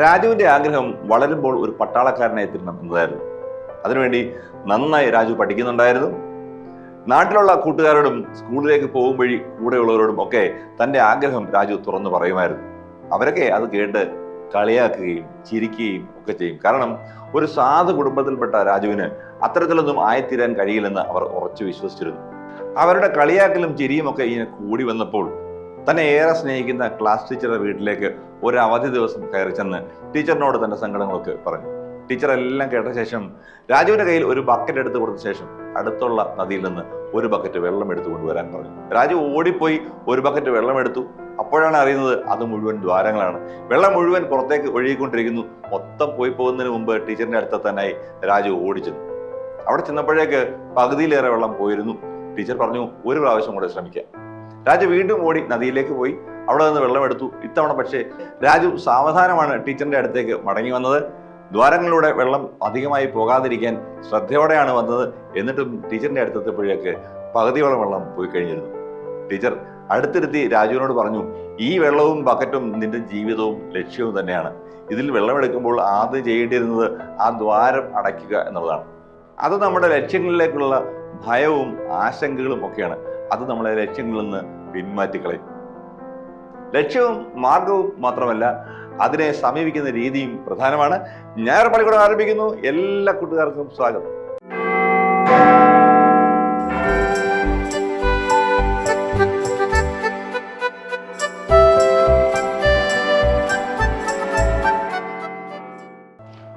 രാജുവിന്റെ ആഗ്രഹം വളരുമ്പോൾ ഒരു പട്ടാളക്കാരനായി തീരണം എന്നതായിരുന്നു. അതിനുവേണ്ടി നന്നായി രാജു പഠിക്കുന്നുണ്ടായിരുന്നു. നാട്ടിലുള്ള കൂട്ടുകാരോടും സ്കൂളിലേക്ക് പോകും വഴി കൂടെയുള്ളവരോടും ഒക്കെ തന്റെ ആഗ്രഹം രാജു തുറന്നു പറയുമായിരുന്നു. അവരൊക്കെ അത് കേട്ട് കളിയാക്കുകയും ചിരിക്കുകയും ഒക്കെ ചെയ്യും. കാരണം ഒരു സാധു കുടുംബത്തിൽപ്പെട്ട രാജുവിന് അത്തരത്തിലൊന്നും ആയിത്തീരാൻ കഴിയില്ലെന്ന് അവർ ഉറച്ചു വിശ്വസിച്ചിരുന്നു. അവരുടെ കളിയാക്കലും ചിരിയും ഒക്കെ ഇങ്ങനെ കൂടി വന്നപ്പോൾ തന്നെ ഏറെ സ്നേഹിക്കുന്ന ക്ലാസ് ടീച്ചറുടെ വീട്ടിലേക്ക് ഒരു അവധി ദിവസം കയറി ചെന്ന് ടീച്ചറിനോട് തന്റെ സങ്കടങ്ങളൊക്കെ പറഞ്ഞു. ടീച്ചർ എല്ലാം കേട്ട ശേഷം രാജുവിന്റെ കയ്യിൽ ഒരു ബക്കറ്റ് എടുത്തു കൊടുത്ത ശേഷം അടുത്തുള്ള നദിയിൽ നിന്ന് ഒരു ബക്കറ്റ് വെള്ളം എടുത്തു കൊണ്ടുവരാൻ പറഞ്ഞു. രാജു ഓടിപ്പോയി ഒരു ബക്കറ്റ് വെള്ളം എടുത്തു. അപ്പോഴാണ് അറിയുന്നത് അത് മുഴുവൻ ദ്വാരങ്ങളാണ്. വെള്ളം മുഴുവൻ പുറത്തേക്ക് ഒഴുകിക്കൊണ്ടിരിക്കുന്നു. മൊത്തം പോയി പോകുന്നതിന് മുമ്പ് ടീച്ചറിന്റെ അടുത്തെത്താനായി രാജു ഓടിച്ചെന്നു അവിടെ ചെന്നപ്പോഴേക്ക് പകുതിയിലേറെ വെള്ളം പോയിരുന്നു. ടീച്ചർ പറഞ്ഞു ഒരു പ്രാവശ്യം കൂടെ ശ്രമിക്കാം. രാജു വീണ്ടും ഓടി നദിയിലേക്ക് പോയി. അവിടെ നിന്ന് വെള്ളം എടുത്തു. ഇത്തവണ പക്ഷേ രാജു സാവധാനമാണ് ടീച്ചറിന്റെ അടുത്തേക്ക് മടങ്ങി വന്നത്. ദ്വാരങ്ങളിലൂടെ വെള്ളം അധികമായി പോകാതിരിക്കാൻ ശ്രദ്ധയോടെയാണ് വന്നത്. എന്നിട്ടും ടീച്ചറിന്റെ അടുത്തെത്തിയപ്പോഴേക്ക് പകുതിയോളം വെള്ളം പോയി കഴിഞ്ഞിരുന്നു. ടീച്ചർ അടുത്തിരുത്തി രാജുവിനോട് പറഞ്ഞു ഈ വെള്ളവും ബക്കറ്റും നിന്റെ ജീവിതവും ലക്ഷ്യവും തന്നെയാണ്. ഇതിൽ വെള്ളമെടുക്കുമ്പോൾ ആദ്യം ചെയ്യേണ്ടിയിരുന്നത് ആ ദ്വാരം അടയ്ക്കുക എന്നുള്ളതാണ്. അത് നമ്മുടെ ലക്ഷ്യങ്ങളിലേക്കുള്ള ഭയവും ആശങ്കകളും ഒക്കെയാണ്. അത് നമ്മളെ ലക്ഷ്യങ്ങളിൽ നിന്ന് പിന്മാറ്റിക്കളയും ലക്ഷ്യവും മാർഗവും മാത്രമല്ല അതിനെ സമീപിക്കുന്ന രീതിയും പ്രധാനമാണ്. ഞായർ പള്ളിക്കൂടം ആരംഭിക്കുന്നു. എല്ലാ കൂട്ടുകാർക്കും സ്വാഗതം.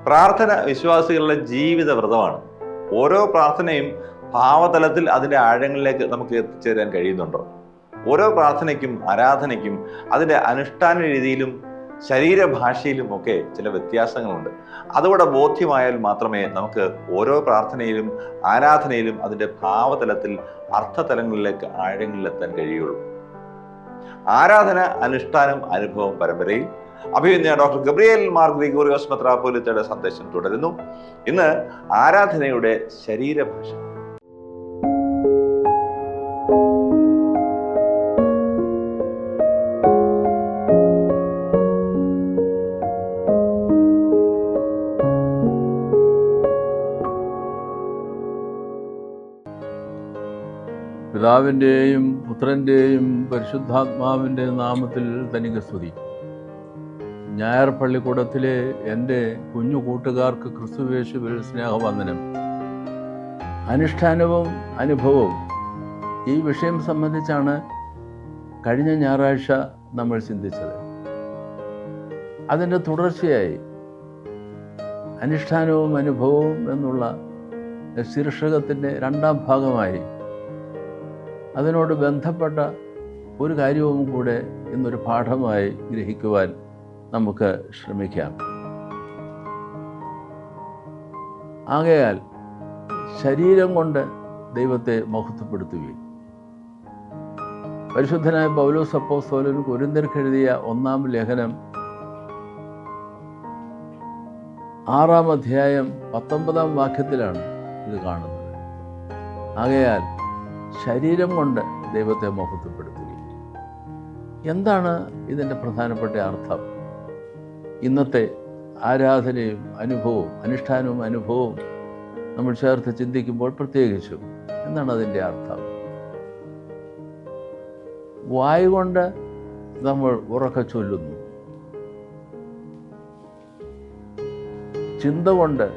പ്രാർത്ഥന വിശ്വാസികളുടെ ജീവിത വ്രതമാണ് ഓരോ പ്രാർത്ഥനയും ഭാവതലത്തിൽ അതിന്റെ ആഴങ്ങളിലേക്ക് നമുക്ക് എത്തിച്ചേരാൻ കഴിയുന്നുണ്ടോ? ഓരോ പ്രാർത്ഥനയ്ക്കും ആരാധനയ്ക്കും അതിന്റെ അനുഷ്ഠാന രീതിയിലും ശരീരഭാഷയിലും ഒക്കെ ചില വ്യത്യാസങ്ങളുണ്ട്. അതുകൂടെ ബോധ്യമായാൽ മാത്രമേ നമുക്ക് ഓരോ പ്രാർത്ഥനയിലും ആരാധനയിലും അതിന്റെ ഭാവതലത്തിൽ അർത്ഥതലങ്ങളിലേക്ക് ആഴങ്ങളിലെത്താൻ കഴിയുള്ളൂ. ആരാധന അനുഷ്ഠാനം അനുഭവം പരമ്പരയിൽ അഭിനന്ദ ഡോക്ടർ ഗബ്രിയേൽ മാർ ഗ്രിഗോറിയോസ് മെത്രാപോലിത്തയുടെ സന്ദേശം തുടരുന്നു. ഇന്ന് ആരാധനയുടെ ശരീരഭാഷ. പിതാവിന്റെയും പുത്രന്റെയും പരിശുദ്ധാത്മാവിന്റെ നാമത്തിൽ തനിക്ക് സ്തുതി. ഞായർ പള്ളിക്കൂടത്തിലെ എന്റെ കുഞ്ഞു കൂട്ടുകാർക്ക് ക്രിസ്തുവേശുവിൽ സ്നേഹവന്ദനം. അനുഷ്ഠാനവും അനുഭവവും ഈ വിഷയം സംബന്ധിച്ചാണ് കഴിഞ്ഞ ഞായറാഴ്ച നമ്മൾ ചിന്തിച്ചത്. അതിന്റെ തുടർച്ചയായി അനുഷ്ഠാനവും അനുഭവവും എന്നുള്ള ശീർഷകത്തിന്റെ രണ്ടാം ഭാഗമായി അതിനോട് ബന്ധപ്പെട്ട ഒരു കാര്യവും കൂടെ ഇന്നൊരു പാഠമായി ഗ്രഹിക്കുവാൻ നമുക്ക് ശ്രമിക്കാം. ആകയാൽ ശരീരം കൊണ്ട് ദൈവത്തെ മഹത്വപ്പെടുത്തുകയും പരിശുദ്ധനായ പൗലോസ് അപ്പോസ്തോലൻ കുരുന്തർക്കെഴുതിയ ഒന്നാം ലേഖനം ആറാം അധ്യായം പത്തൊമ്പതാം വാക്യത്തിലാണ് ഇത് കാണുന്നത്. ആകയാൽ ശരീരം കൊണ്ട് ദൈവത്തെ മഹത്വപ്പെടുത്തുകയും എന്താണ് ഇതിന്റെ പ്രധാനപ്പെട്ട അർത്ഥം? ഇന്നത്തെ ആരാധനയും അനുഭവവും അനുഷ്ഠാനവും അനുഭവവും നമ്മൾ ചേർത്ത് ചിന്തിക്കുമ്പോൾ പ്രത്യേകിച്ചും എന്താണ് അതിന്റെ അർത്ഥം? വായു കൊണ്ട് നമ്മൾ ഉറക്ക ചൊല്ലുന്നു. ചിന്ത കൊണ്ട്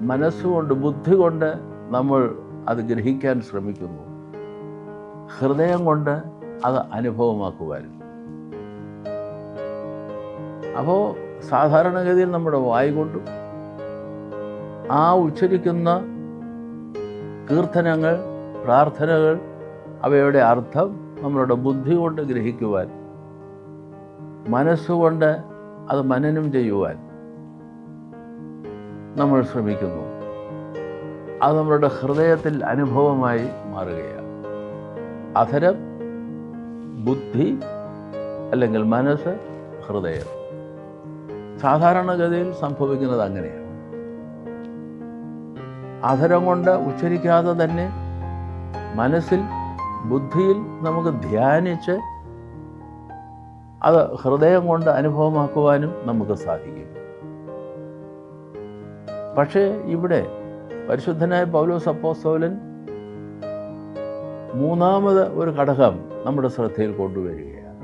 മനസ്സുകൊണ്ട് ബുദ്ധി കൊണ്ട് നമ്മൾ അത് ഗ്രഹിക്കാൻ ശ്രമിക്കുന്നു. ഹൃദയം കൊണ്ട് അത് അനുഭവമാക്കുമായിരുന്നു അപ്പോൾ സാധാരണഗതിയിൽ നമ്മുടെ വായു കൊണ്ടും ആ ഉച്ചരിക്കുന്ന കീർത്തനങ്ങൾ പ്രാർത്ഥനകൾ അവയുടെ അർത്ഥം നമ്മളുടെ ബുദ്ധി കൊണ്ട് ഗ്രഹിക്കുവാൻ മനസ്സുകൊണ്ട് അത് മനനം ചെയ്യുവാൻ നമ്മൾ ശ്രമിക്കുന്നു. അത് നമ്മളുടെ ഹൃദയത്തിൽ അനുഭവമായി മാറുകയാണ്. അധരം ബുദ്ധി അല്ലെങ്കിൽ മനസ്സ് ഹൃദയം. സാധാരണഗതിയിൽ സംഭവിക്കുന്നത് അങ്ങനെയാണ്. അധരം കൊണ്ട് ഉച്ചരിക്കാതെ തന്നെ മനസ്സിൽ ബുദ്ധിയിൽ നമുക്ക് ധ്യാനിച്ച് അത് ഹൃദയം കൊണ്ട് അനുഭവമാക്കുവാനും നമുക്ക് സാധിക്കും. പക്ഷേ ഇവിടെ പരിശുദ്ധനായ പൗലോസ് അപ്പോസ്തോലൻ മൂന്നാമത് ഒരു ഘടകം നമ്മുടെ ശ്രദ്ധയിൽ കൊണ്ടുവരികയാണ്.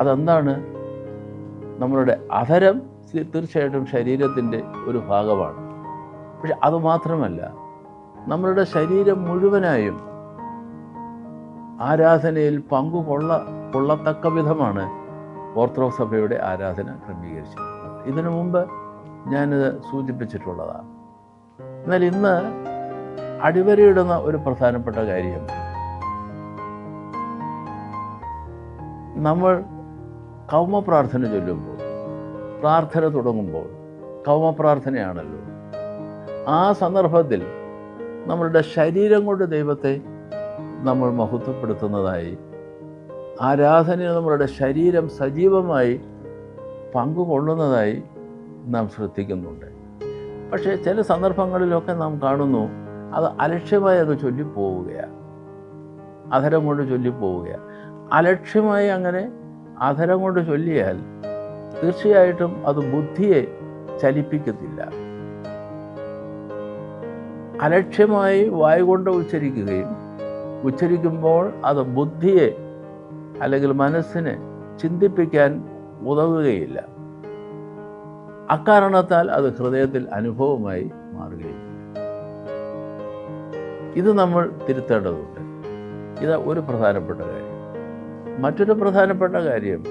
അതെന്താണ്? നമ്മളുടെ അധരം തീർച്ചയായിട്ടും ശരീരത്തിന്റെ ഒരു ഭാഗമാണ്. പക്ഷെ അതുമാത്രമല്ല നമ്മളുടെ ശരീരം മുഴുവനായും ആരാധനയിൽ പങ്കു കൊള്ള കൊള്ളത്തക്ക വിധമാണ് ഓർത്തഡോക്സ് സഭയുടെ ആരാധന ക്രമീകരിച്ചിരിക്കുന്നത്. ഇതിനു മുമ്പ് ഞാനിത് സൂചിപ്പിച്ചിട്ടുള്ളതാണ്. എന്നാൽ ഇന്ന് അടിവരയിടുന്ന ഒരു പ്രധാനപ്പെട്ട കാര്യം നമ്മൾ കൗമ പ്രാർത്ഥന ചൊല്ലുമ്പോൾ പ്രാർത്ഥന തുടങ്ങുമ്പോൾ കൗമ പ്രാർത്ഥനയാണല്ലോ. ആ സന്ദർഭത്തിൽ നമ്മളുടെ ശരീരം കൊണ്ട് ദൈവത്തെ നമ്മൾ മഹത്വപ്പെടുത്തുന്നതായി ആരാധനയിൽ നമ്മളുടെ ശരീരം സജീവമായി പങ്കുകൊള്ളുന്നതായി നാം ശ്രദ്ധിക്കുന്നുണ്ട്. പക്ഷേ ചില സന്ദർഭങ്ങളിലൊക്കെ നാം കാണുന്നു അത് അലക്ഷ്യമായി അങ്ങ് ചൊല്ലിപ്പോവുകയാണ്. അധരം കൊണ്ട് ചൊല്ലിപ്പോവുകയാണ്. അലക്ഷ്യമായി അങ്ങനെ അധരം കൊണ്ട് ചൊല്ലിയാൽ തീർച്ചയായിട്ടും അത് ബുദ്ധിയെ ചലിപ്പിക്കത്തില്ല. അലക്ഷ്യമായി വായു കൊണ്ട് ഉച്ചരിക്കുകയും ഉച്ചരിക്കുമ്പോൾ അത് ബുദ്ധിയെ അല്ലെങ്കിൽ മനസ്സിനെ ചിന്തിപ്പിക്കാൻ ഉതവുകയില്ല അക്കാരണത്താൽ അത് ഹൃദയത്തിൽ അനുഭവമായി മാറുകയും ഇത് നമ്മൾ തിരുത്തേണ്ടതുണ്ട്. ഇത് ഒരു പ്രധാനപ്പെട്ട കാര്യം മറ്റൊരു പ്രധാനപ്പെട്ട കാര്യം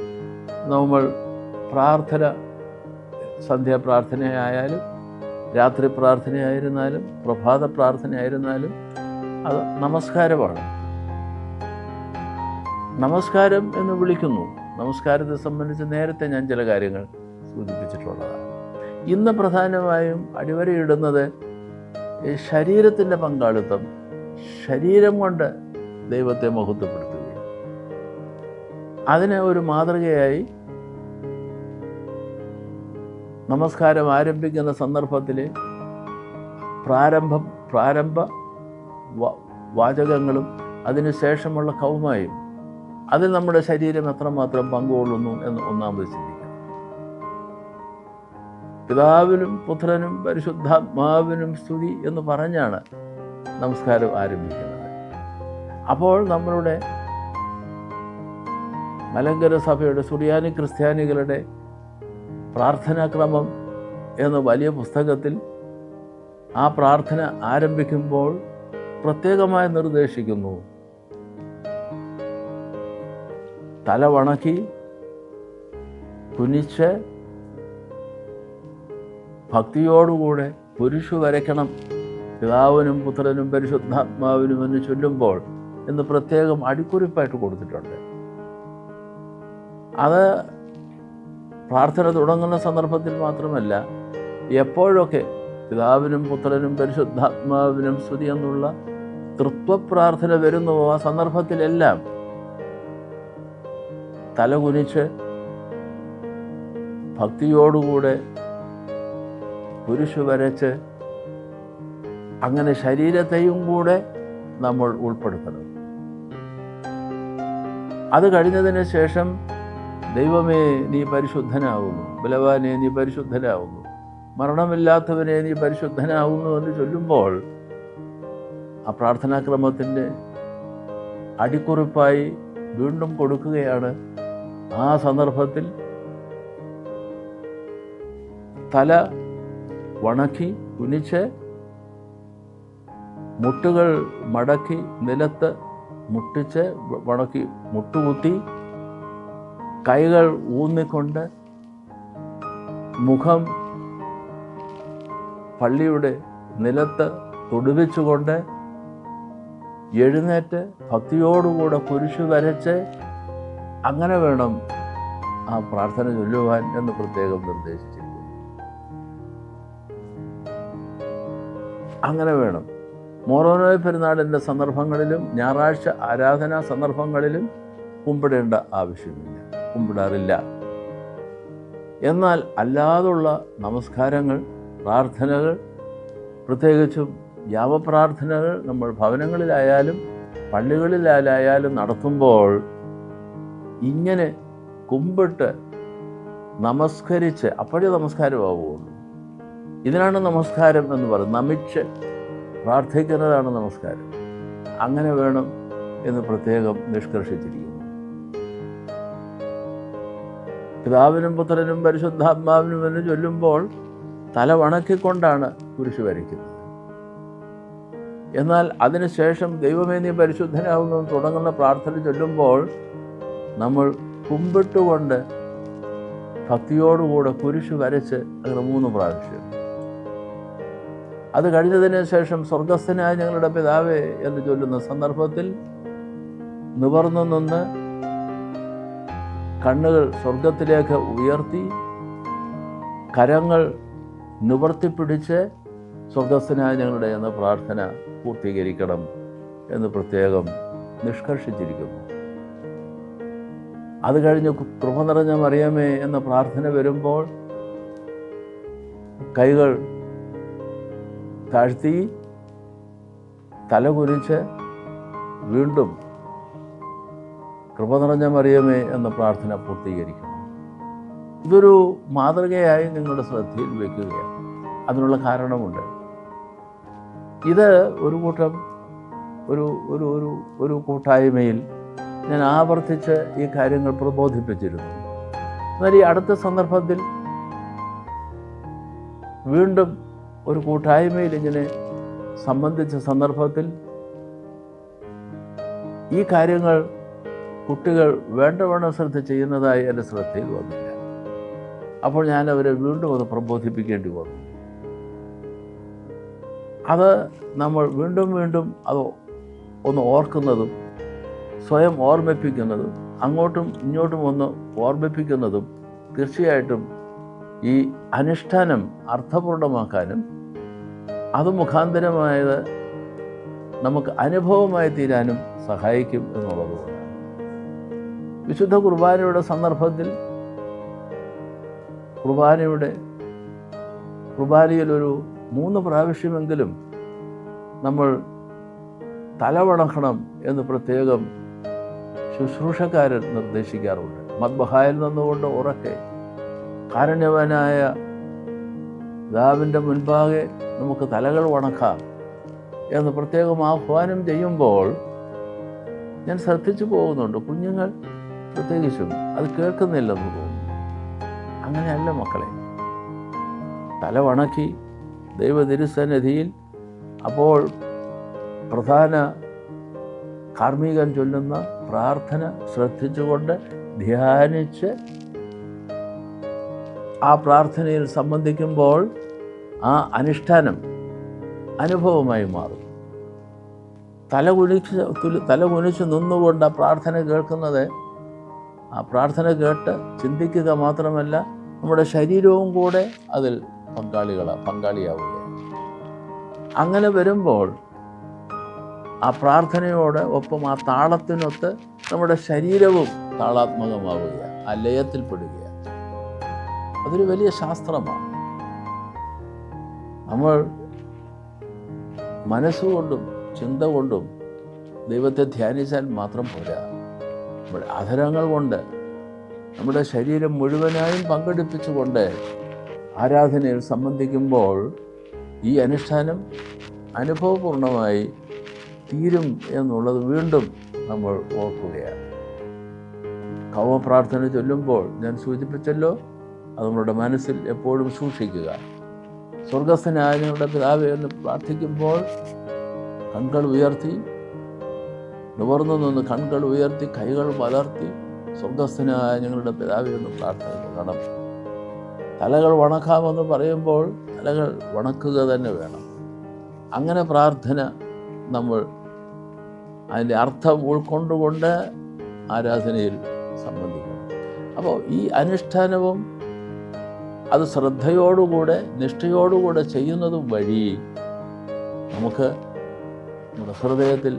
നമ്മൾ പ്രാർത്ഥന സന്ധ്യാപ്രാർത്ഥനയായാലും രാത്രി പ്രാർത്ഥനയായിരുന്നാലും പ്രഭാത പ്രാർത്ഥനയായിരുന്നാലും അത് നമസ്കാരമാണ്. നമസ്കാരം എന്ന് വിളിക്കുന്നു. നമസ്കാരത്തെ സംബന്ധിച്ച് നേരത്തെ ഞാൻ ചില കാര്യങ്ങൾ സൂചിപ്പിച്ചിട്ടുള്ളതാണ്. ഇന്ന് പ്രധാനമായും അടിവരയിടുന്നത് ശരീരത്തിന്റെ പങ്കാളിത്തം ശരീരം കൊണ്ട് ദൈവത്തെ മഹത്വപ്പെടുത്തുകയും അതിനെ ഒരു മാതൃകയായി നമസ്കാരം ആരംഭിക്കുന്ന സന്ദർഭത്തിൽ പ്രാരംഭം പ്രാരംഭ വാചകങ്ങളും അതിനുശേഷമുള്ള കൗമായും അതിൽ നമ്മുടെ ശരീരം എത്രമാത്രം പങ്കുകൊള്ളുന്നു എന്ന് ഒന്നാമത് ചിന്തിക്കുക പിതാവിനും പുത്രനും പരിശുദ്ധാത്മാവിനും സ്തുതി എന്ന് പറഞ്ഞാണ് നമസ്കാരം ആരംഭിക്കുന്നത്. അപ്പോൾ നമ്മളുടെ മലങ്കര സഭയുടെ സുറിയാനി ക്രിസ്ത്യാനികളുടെ പ്രാർത്ഥനാക്രമം എന്ന വലിയ പുസ്തകത്തിൽ ആ പ്രാർത്ഥന ആരംഭിക്കുമ്പോൾ പ്രത്യേകമായി നിർദ്ദേശിക്കുന്നു. തല വണക്കി കുനിച്ച് ഭക്തിയോടുകൂടെ കുരിശു വരയ്ക്കണം. പിതാവിനും പുത്രനും പരിശുദ്ധാത്മാവിനും എന്ന് ചൊല്ലുമ്പോൾ എന്ന് പ്രത്യേകം അടിക്കുറിപ്പായിട്ട് കൊടുത്തിട്ടുണ്ട്. അത് പ്രാർത്ഥന തുടങ്ങുന്ന സന്ദർഭത്തിൽ മാത്രമല്ല എപ്പോഴൊക്കെ പിതാവിനും പുത്രനും പരിശുദ്ധാത്മാവിനും സ്തുതി എന്നുള്ള തൃത്വപ്രാർത്ഥന വരുന്നുവോ ആ സന്ദർഭത്തിലെല്ലാം തലകുനിച്ച് ഭക്തിയോടുകൂടെ കുരിശു വരച്ച് അങ്ങനെ ശരീരത്തെയും കൂടെ നമ്മൾ ഉൾപ്പെടുത്തണം. അത് കഴിഞ്ഞതിന് ശേഷം ദൈവമേ നീ പരിശുദ്ധനാവുന്നു ബലവാനെ നീ പരിശുദ്ധനാവുന്നു മരണമില്ലാത്തവനെ നീ പരിശുദ്ധനാവുന്നു എന്ന് ചൊല്ലുമ്പോൾ ആ പ്രാർത്ഥനാക്രമത്തിന്റെ അടിക്കുറിപ്പായി വീണ്ടും കൊടുക്കുകയാണ്. ആ സന്ദർഭത്തിൽ തല വണക്കി കുനിച്ച് മുട്ടുകൾ മടക്കി നിലത്ത് മുട്ടിച്ച് വണക്കി മുട്ടുകുത്തി കൈകൾ ഊന്നിക്കൊണ്ട് മുഖം പള്ളിയുടെ നിലത്ത് തൊടുവിച്ചുകൊണ്ട് എഴുന്നേറ്റ് ഭക്തിയോടുകൂടെ കുരിശു വരച്ച് അങ്ങനെ വേണം ആ പ്രാർത്ഥന ചൊല്ലുവാൻ എന്ന് പ്രത്യേകം നിർദ്ദേശിച്ചിരിക്കുന്നു. അങ്ങനെ വേണം. മോറോനോയ് പെരുന്നാളിന്റെ സന്ദർഭങ്ങളിലും ഞായറാഴ്ച ആരാധനാ സന്ദർഭങ്ങളിലും കുമ്പിടേണ്ട ആവശ്യമില്ല. കുമ്പിടാറില്ല. എന്നാൽ അല്ലാതുള്ള നമസ്കാരങ്ങൾ പ്രാർത്ഥനകൾ പ്രത്യേകിച്ചും യാവപ്രാർത്ഥനകൾ നമ്മൾ ഭവനങ്ങളിലായാലും പള്ളികളിലായാലും നടത്തുമ്പോൾ ഇങ്ങനെ കുമ്പിട്ട് നമസ്കരിച്ച് അപ്പോഴേ നമസ്കാരമാവുകയുള്ളൂ. ഇതിനാണ് നമസ്കാരം എന്ന് പറയുന്നത്. നമിച്ച് പ്രാർത്ഥിക്കുന്നതാണ് നമസ്കാരം. അങ്ങനെ വേണം എന്ന് പ്രത്യേകം നിഷ്കർഷിച്ചിരിക്കുന്നു പിതാവിനും പുത്രനും പരിശുദ്ധാത്മാവിനും എന്ന് ചൊല്ലുമ്പോൾ തല വണക്കിക്കൊണ്ടാണ് കുരിശ് വരയ്ക്കുന്നത്. എന്നാൽ അതിനുശേഷം ദൈവമേ നീ പരിശുദ്ധനാകുന്നു തുടങ്ങുന്ന പ്രാർത്ഥന ചൊല്ലുമ്പോൾ നമ്മൾ കുമ്പിട്ടുകൊണ്ട് ഭക്തിയോടുകൂടെ കുരിശ് വരച്ച് അങ്ങനെ മൂന്ന് പ്രാവശ്യം. അത് കഴിഞ്ഞതിന് ശേഷം സ്വർഗസ്ഥനായ ഞങ്ങളുടെ പിതാവേ എന്ന് ചൊല്ലുന്ന സന്ദർഭത്തിൽ നിവർന്നു നിന്ന് കണ്ണുകൾ സ്വർഗത്തിലേക്ക് ഉയർത്തി കരങ്ങൾ നിവർത്തിപ്പിടിച്ച് സ്വർഗസ്ഥനായ ഞങ്ങളുടെ എന്ന പ്രാർത്ഥന പൂർത്തീകരിക്കണം എന്ന് പ്രത്യേകം നിഷ്കർഷിച്ചിരിക്കുന്നു. അത് കഴിഞ്ഞ് കൃപ നിറഞ്ഞ മറിയമേ എന്ന പ്രാർത്ഥന വരുമ്പോൾ കൈകൾ താഴ്ത്തി തല കുനിച്ച് വീണ്ടും കൃപ നിറഞ്ഞ മറിയമേ എന്ന പ്രാർത്ഥന പൂർത്തീകരിക്കണം ഇതൊരു മാതൃകയായി നിങ്ങളുടെ ശ്രദ്ധയിൽ വെക്കുകയാണ്. അതിനുള്ള കാരണമുണ്ട്. ഇത് ഒരു കൂട്ടം ഒരു ഒരു ഒരു ഒരു കൂട്ടായ്മയിൽ ഞാൻ ആവർത്തിച്ച് ഈ കാര്യങ്ങൾ പ്രബോധിപ്പിച്ചിരുന്നു. എന്നാൽ ഈ അടുത്ത സന്ദർഭത്തിൽ വീണ്ടും ഒരു കൂട്ടായ്മയിൽ ഇങ്ങനെ സംബന്ധിച്ച സന്ദർഭത്തിൽ ഈ കാര്യങ്ങൾ കുട്ടികൾ വേണ്ടവണ്ണം ശ്രദ്ധ ചെയ്യുന്നതായി എന്റെ ശ്രദ്ധയിൽ വന്നില്ല. അപ്പോൾ ഞാൻ അവരെ വീണ്ടും അത് പ്രബോധിപ്പിക്കേണ്ടി വന്നു. അത് നമ്മൾ വീണ്ടും വീണ്ടും അത് ഒന്ന് ഓർക്കുന്നതും സ്വയം ഓർമ്മിപ്പിക്കുന്നതും അങ്ങോട്ടും ഇങ്ങോട്ടും ഒന്ന് ഓർമ്മിപ്പിക്കുന്നതും തീർച്ചയായിട്ടും ഈ അനുഷ്ഠാനം അർത്ഥപൂർണമാക്കാനും അത് മുഖാന്തരമായത് നമുക്ക് അനുഭവമായി തീരാനും സഹായിക്കും എന്നുള്ളതുകൊണ്ടാണ് വിശുദ്ധ കുർബാനയുടെ സന്ദർഭത്തിൽ കുർബാനയുടെ കുർബാനയിൽ ഒരു മൂന്ന് പ്രാവശ്യമെങ്കിലും നമ്മൾ തലവണക്കണം എന്ന് പ്രത്യേകം ശുശ്രൂഷക്കാരൻ നിർദ്ദേശിക്കാറുണ്ട്. മദ്ബഹായിൽ നിന്നുകൊണ്ട് ഉറക്കെ കാരുണ്യവനായ പിതാവിന്റെ മുൻപാകെ നമുക്ക് തലകൾ വണക്കാം എന്ന് പ്രത്യേകം ആഹ്വാനം ചെയ്യുമ്പോൾ ഞാൻ ശ്രദ്ധിച്ചു പോകുന്നുണ്ട്. കുഞ്ഞുങ്ങൾ പ്രത്യേകിച്ചും അത് കേൾക്കുന്നില്ലെന്ന് തോന്നുന്നു. അങ്ങനെയല്ല മക്കളെ. തല വണക്കി ദൈവ തിരുസന്നിധിയിൽ അപ്പോൾ പ്രധാന കാർമ്മികൻ ചൊല്ലുന്ന പ്രാർത്ഥന ശ്രദ്ധിച്ചുകൊണ്ട് ധ്യാനിച്ച് ആ പ്രാർത്ഥനയിൽ സംബന്ധിക്കുമ്പോൾ ആ അനുഷ്ഠാനം അനുഭവമായി മാറും. തല കുനിച്ച് തല കുനിച്ച് നിന്നുകൊണ്ട് ആ പ്രാർത്ഥന കേൾക്കുന്നത് ആ പ്രാർത്ഥന കേട്ട് ചിന്തിക്കുക മാത്രമല്ല നമ്മുടെ ശരീരവും കൂടെ അതിൽ പങ്കാളികളാണ് പങ്കാളിയാവുകയാണ്. അങ്ങനെ വരുമ്പോൾ ആ പ്രാർത്ഥനയോട് ഒപ്പം ആ താളത്തിനൊത്ത് നമ്മുടെ ശരീരവും താളാത്മകമാവുകയാണ് ആ ലയത്തിൽപ്പെടുകയാണ് അതൊരു വലിയ ശാസ്ത്രമാണ്. നമ്മൾ മനസ്സുകൊണ്ടും ചിന്ത കൊണ്ടും ദൈവത്തെ ധ്യാനിച്ചാൽ മാത്രം പോരാ. നമ്മുടെ അധരങ്ങൾ കൊണ്ട് നമ്മുടെ ശരീരം മുഴുവനായും പങ്കെടുപ്പിച്ചുകൊണ്ട് ആരാധനയിൽ സംബന്ധിക്കുമ്പോൾ ഈ അനുഷ്ഠാനം അനുഭവപൂർണമായി തീരും എന്നുള്ളത് വീണ്ടും നമ്മൾ ഓർക്കുകയാണ്. കവപ്രാർത്ഥന ചൊല്ലുമ്പോൾ ഞാൻ സൂചിപ്പിച്ചല്ലോ അത് നമ്മുടെ മനസ്സിൽ എപ്പോഴും സൂക്ഷിക്കുക. സ്വർഗസ്ഥനായ ഞങ്ങളുടെ പിതാവ് എന്ന് പ്രാർത്ഥിക്കുമ്പോൾ കണ്ണുകൾ ഉയർത്തി നിവർന്നു നിന്ന് കൺകൾ ഉയർത്തി കൈകൾ വളർത്തി സ്വർഗസ്ഥനായ ഞങ്ങളുടെ പിതാവിനൊന്ന് എന്ന് പ്രാർത്ഥിക്കണം തലകൾ വണക്കാമെന്ന് പറയുമ്പോൾ തലകൾ വണക്കുക തന്നെ വേണം. അങ്ങനെ പ്രാർത്ഥന നമ്മൾ അതിന്റെ അർത്ഥം ഉൾക്കൊണ്ടുകൊണ്ട് ആരാധനയിൽ സംബന്ധിക്കണം. അപ്പോൾ ഈ അനുഷ്ഠാനവും അത് ശ്രദ്ധയോടുകൂടെ നിഷ്ഠയോടുകൂടെ ചെയ്യുന്നതും വഴി നമുക്ക് നമ്മുടെ ഹൃദയത്തിൽ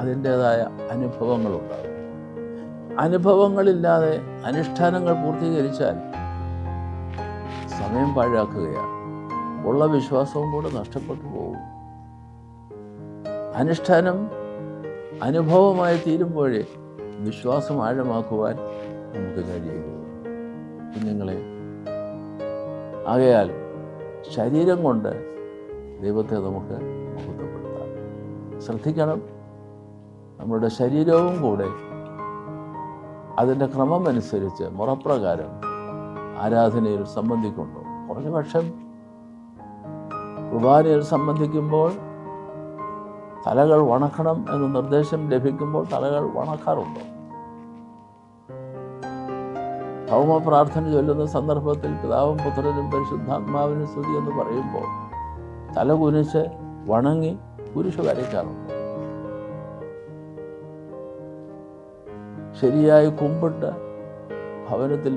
അതിന്റേതായ അനുഭവങ്ങളുണ്ടാകും. അനുഭവങ്ങളില്ലാതെ അനുഷ്ഠാനങ്ങൾ പൂർത്തീകരിച്ചാൽ സമയം പാഴാക്കുകയാണ്. ഉള്ള വിശ്വാസവും കൂടെ നഷ്ടപ്പെട്ടു പോകും. അനുഷ്ഠാനം അനുഭവമായി തീരുമ്പോഴേ വിശ്വാസം ആഴമാക്കുവാൻ നമുക്ക് കഴിയുകയുള്ളൂ. കുഞ്ഞുങ്ങളെ ആകയാൽ ശരീരം കൊണ്ട് ദൈവത്തെ നമുക്ക് മഹത്വപ്പെടുത്താം ശ്രദ്ധിക്കണം. നമ്മുടെ ശരീരവും കൂടെ അതിന്റെ ക്രമമനുസരിച്ച് മുറപ്രകാരം ആരാധനയിൽ സംബന്ധിക്കുന്നു കുറഞ്ഞ പക്ഷം കുർബാനയിൽ സംബന്ധിക്കുമ്പോൾ തലകൾ വണക്കണം എന്ന നിർദ്ദേശം ലഭിക്കുമ്പോൾ തലകൾ വണക്കാറുണ്ട്. ഭൗമ പ്രാർത്ഥന ചൊല്ലുന്ന സന്ദർഭത്തിൽ പിതാവും പുത്രനും പരിശുദ്ധാത്മാവിനും സ്തുതി എന്ന് പറയുമ്പോൾ തല കുനിച്ച് വണങ്ങി കുരിശ് വരയ്ക്കാറുണ്ട്. ശരിയായി കുമ്പിട്ട് ഭവനത്തിൽ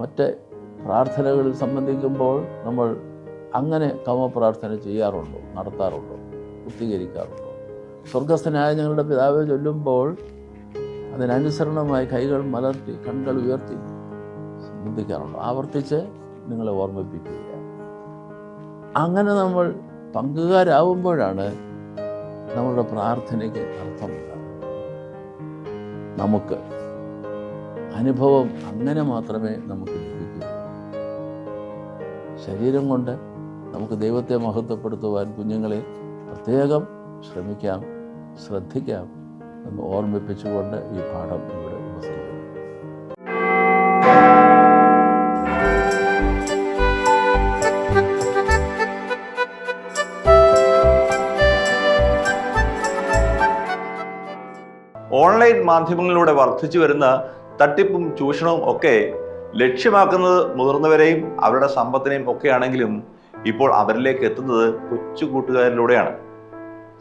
മറ്റ് പ്രാർത്ഥനകളിൽ സംബന്ധിക്കുമ്പോൾ നമ്മൾ അങ്ങനെ കമപ്രാർത്ഥന ചെയ്യാറുണ്ടോ നടത്താറുണ്ടോ പൂർത്തീകരിക്കാറുണ്ടോ? സ്വർഗസ്ഥനായ ഞങ്ങളുടെ പിതാവെ ചൊല്ലുമ്പോൾ അതിനനുസരണമായി കൈകൾ മലർത്തി കണ്ണുകൾ ഉയർത്തി സംബന്ധിക്കാറുണ്ടോ ആവർത്തിച്ച് നിങ്ങളെ ഓർമ്മിപ്പിക്കുക. അങ്ങനെ നമ്മൾ പങ്കുകാരാവുമ്പോഴാണ് നമ്മളുടെ പ്രാർത്ഥനയ്ക്ക് അർത്ഥമുണ്ടാകുന്നത് നമുക്ക് അനുഭവം അങ്ങനെ മാത്രമേ നമുക്ക് ലഭിക്കൂ. ശരീരം കൊണ്ട് നമുക്ക് ദൈവത്തെ മഹത്വപ്പെടുത്തുവാൻ കുഞ്ഞുങ്ങളെ പ്രത്യേകം ശ്രമിക്കാം ശ്രദ്ധിക്കാം എന്ന് ഓർമ്മിപ്പിച്ചുകൊണ്ട് ഈ പാഠം മാധ്യമങ്ങളിലൂടെ വർദ്ധിച്ചു വരുന്ന തട്ടിപ്പും ചൂഷണവും ഒക്കെ ലക്ഷ്യമാക്കുന്നത് മുതിർന്നവരെയും അവരുടെ സമ്പത്തിനെയും ഒക്കെയാണെങ്കിലും ഇപ്പോൾ അവരിലേക്ക് എത്തുന്നത് കൊച്ചു കൂട്ടുകാരിലൂടെയാണ്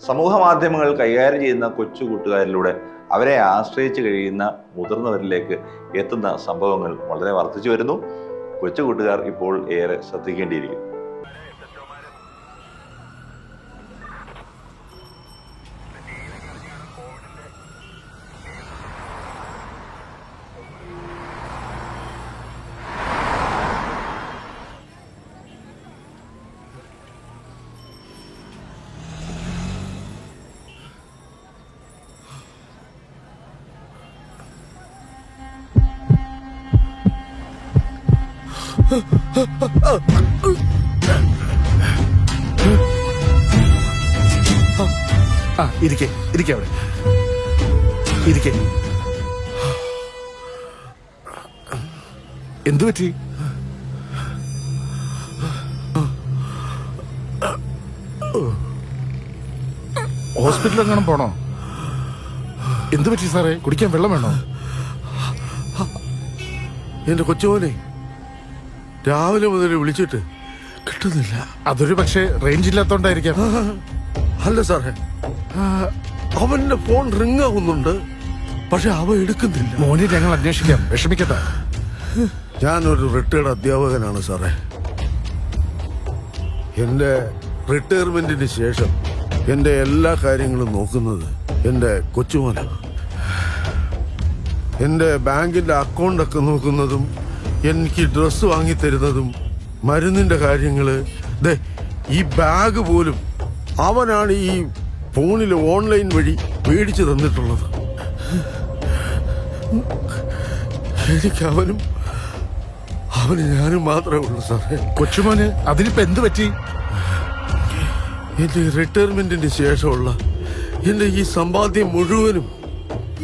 സമൂഹ മാധ്യമങ്ങൾ കൈകാര്യം ചെയ്യുന്ന കൊച്ചു കൂട്ടുകാരിലൂടെ അവരെ ആശ്രയിച്ച് കഴിയുന്ന മുതിർന്നവരിലേക്ക് എത്തുന്ന സംഭവങ്ങൾ വളരെ വർദ്ധിച്ചു വരുന്നു. കൊച്ചു കൂട്ടുകാർ ഇപ്പോൾ ഏറെ ശ്രദ്ധിക്കേണ്ടിയിരിക്കുന്നു. ഇരിക്കെ ഇരിക്കെ അവിടെ. ഇരിക്കേ. എന്തു പറ്റി? ഹോസ്പിറ്റലിൽ എങ്ങനെ പോണോ? എന്തു പറ്റി സാറേ? കുടിക്കാൻ വെള്ളം വേണോ? എന്റെ കൊച്ചുമോനെ രാവിലെ മുതൽ വിളിച്ചിട്ട് കിട്ടുന്നില്ല. അതൊരു പക്ഷേ റേഞ്ച് ഇല്ലാത്തോണ്ടായിരിക്കാം. അല്ല സാറേ. അവന്റെ ഫോൺ റിങ് ആവുന്നുണ്ട് പക്ഷെ അവ എടുക്കുന്നില്ല. മോനെ ഞങ്ങൾ അന്വേഷിക്കാം. ഞാൻ ഞാനൊരു റിട്ടയർഡ് അധ്യാപകനാണ് സാറേ. എന്റെ റിട്ടയർമെന്റിന് ശേഷം എന്റെ എല്ലാ കാര്യങ്ങളും നോക്കുന്നത് എന്റെ കൊച്ചുമോനാണ്. എന്റെ ബാങ്കിന്റെ അക്കൗണ്ടൊക്കെ നോക്കുന്നതും എനിക്ക് ഡ്രസ്സ് വാങ്ങിത്തരുന്നതും മരുന്നിന്റെ കാര്യങ്ങൾ. ദേ ഈ ബാഗ് പോലും അവനാണ് ഈ ഫോണിൽ ഓൺലൈൻ വഴി മേടിച്ചു തന്നിട്ടുള്ളത്. എനിക്ക് അവനും അവന് ഞാനും മാത്രമേ ഉള്ളൂ സാറേ. കൊച്ചുമോന് അതിനിപ്പോ എന്ത് പറ്റി? എന്റെ റിട്ടയർമെന്റിന് ശേഷമുള്ള എന്റെ ഈ സമ്പാദ്യം മുഴുവനും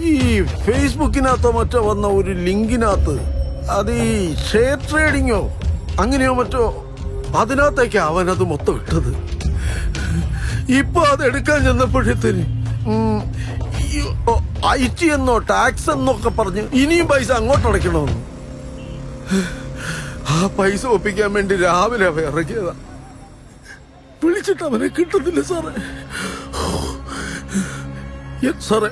ഈ ഫേസ്ബുക്കിനകത്തോ മറ്റോ വന്ന ഒരു ലിങ്കിനകത്ത് അത് ഈ ഷെയർ ട്രേഡിങ്ങോ അങ്ങനെയോ മറ്റോ അതിനകത്തേക്കാണ് അവനത് മൊത്തം ഇട്ടത്. ഇപ്പൊ അത് എടുക്കാൻ ചെന്നപ്പോഴത്തേന് ഐ ടി എന്നോ ടാക്സ് എന്നൊക്കെ പറഞ്ഞ് ഇനിയും പൈസ അങ്ങോട്ട് അടയ്ക്കണമെന്ന്. ആ പൈസ ഒപ്പിക്കാൻ വേണ്ടി രാവിലെ അവ ഇറങ്ങിയതാ. വിളിച്ചിട്ട് അവനെ കിട്ടുന്നില്ല സാറേ. സാറേ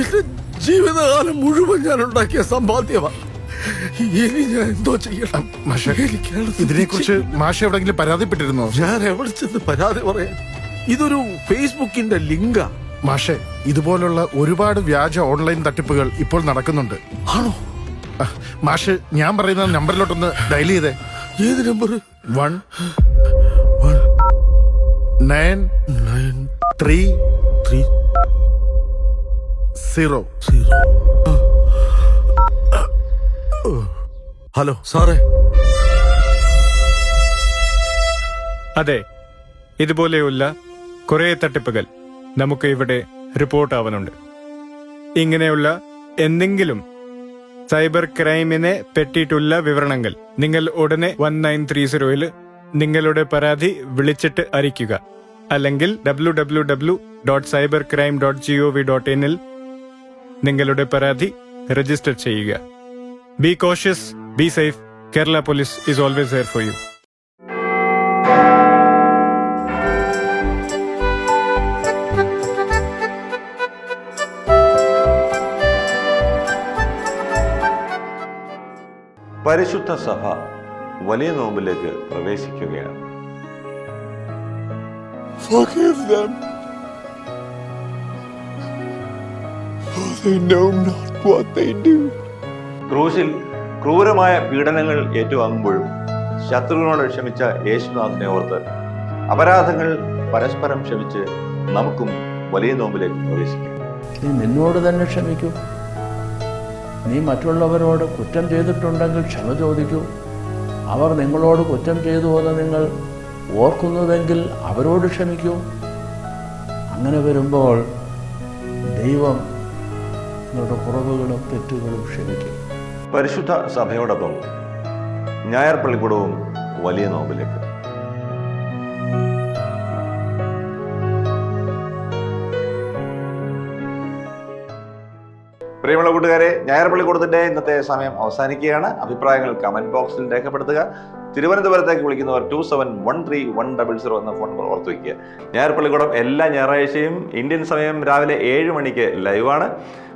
എന്റെ ജീവിതകാലം മുഴുവൻ ഞാൻ ഉണ്ടാക്കിയ സമ്പാദ്യമാ. ഇനി ഞാൻ എന്തോ ചെയ്യണം മാഷെ എനിക്കാണ് ഇതിനെക്കുറിച്ച് മാഷ എവിടെങ്കിലും പരാതിപ്പെട്ടിരുന്നോ? ഞാൻ എവിടെ ചെന്ന് പരാതി പറയാം ഇതൊരു ഫേസ്ബുക്കിന്റെ ലിങ്കാ. മാഷെ ഇതുപോലുള്ള ഒരുപാട് വ്യാജ ഓൺലൈൻ തട്ടിപ്പുകൾ ഇപ്പോൾ നടക്കുന്നുണ്ട്. ആണോ? മാഷ് ഞാൻ പറയുന്ന നമ്പറിലോട്ടൊന്ന് ഡയൽ ചെയ്തേ. ഏത് number one. Nine. Nine. Three. Three. Zero. Zero. Hello സാറേ. അതെ ഇതുപോലെയുള്ള കുറെ തട്ടിപ്പുകൾ നമുക്ക് ഇവിടെ റിപ്പോർട്ട് ആവുന്നുണ്ട്. ഇങ്ങനെയുള്ള എന്തെങ്കിലും സൈബർ ക്രൈമിനെ പറ്റിയിട്ടുള്ള വിവരണങ്ങൾ നിങ്ങൾ ഉടനെ വൺ നയൻ ത്രീ സീറോയിൽ നിങ്ങളുടെ പരാതി വിളിച്ചിട്ട് അറിയിക്കുക. അല്ലെങ്കിൽ W W W dot cyber crime dot G O V dot ഇനിൽ നിങ്ങളുടെ പരാതി രജിസ്റ്റർ ചെയ്യുക. Be cautious be safe Kerala police is always there for you പരിശുദ്ധ സഭ വലിയ നോമ്പിലേക്ക് പ്രവേശിക്കുകയാണ് Forgive them, for they know not what they do. ക്രൂശിൽ ക്രൂരമായ പീഡനങ്ങൾ ഏറ്റുവാങ്ങുമ്പോഴും ശത്രുവിനോട് ക്ഷമിച്ച യേശുനാഥനെ ഓർത്ത് അപരാധങ്ങൾ പരസ്പരം ക്ഷമിച്ച് നമുക്കും വലിയ നോമ്പിലേക്ക് പ്രവേശിക്കാം. നീ നിന്നോട് തന്നെ ക്ഷമിക്കൂ. നീ മറ്റുള്ളവരോട് കുറ്റം ചെയ്തിട്ടുണ്ടെങ്കിൽ ക്ഷമ ചോദിക്കൂ. അവർ നിങ്ങളോട് കുറ്റം ചെയ്തു എന്ന് നിങ്ങൾ ഓർക്കുന്നതെങ്കിൽ അവരോട് ക്ഷമിക്കൂ. അങ്ങനെ വരുമ്പോൾ ദൈവം നിങ്ങളുടെ കുറവുകളും തെറ്റുകളും ക്ഷമിക്കും. പരിശുദ്ധ സഭയോടൊപ്പം ഞായർ പള്ളിക്കൂടവും വലിയ നോമ്പിലേക്ക്. പ്രിയമുള്ള കൂട്ടുകാരെ ഞായർ പള്ളിക്കൂടത്തിന്റെ ഇന്നത്തെ സമയം അവസാനിക്കുകയാണ്. അഭിപ്രായങ്ങൾ കമന്റ് ബോക്സിൽ രേഖപ്പെടുത്തുക. തിരുവനന്തപുരത്തേക്ക് വിളിക്കുന്നവർ two seven one three one double zero എന്ന ഫോൺ നമ്പർ ഓർത്ത് വയ്ക്കുക ഞായർ പള്ളിക്കൂടം എല്ലാ ഞായറാഴ്ചയും ഇന്ത്യൻ സമയം രാവിലെ ഏഴ് മണിക്ക് ലൈവാണ്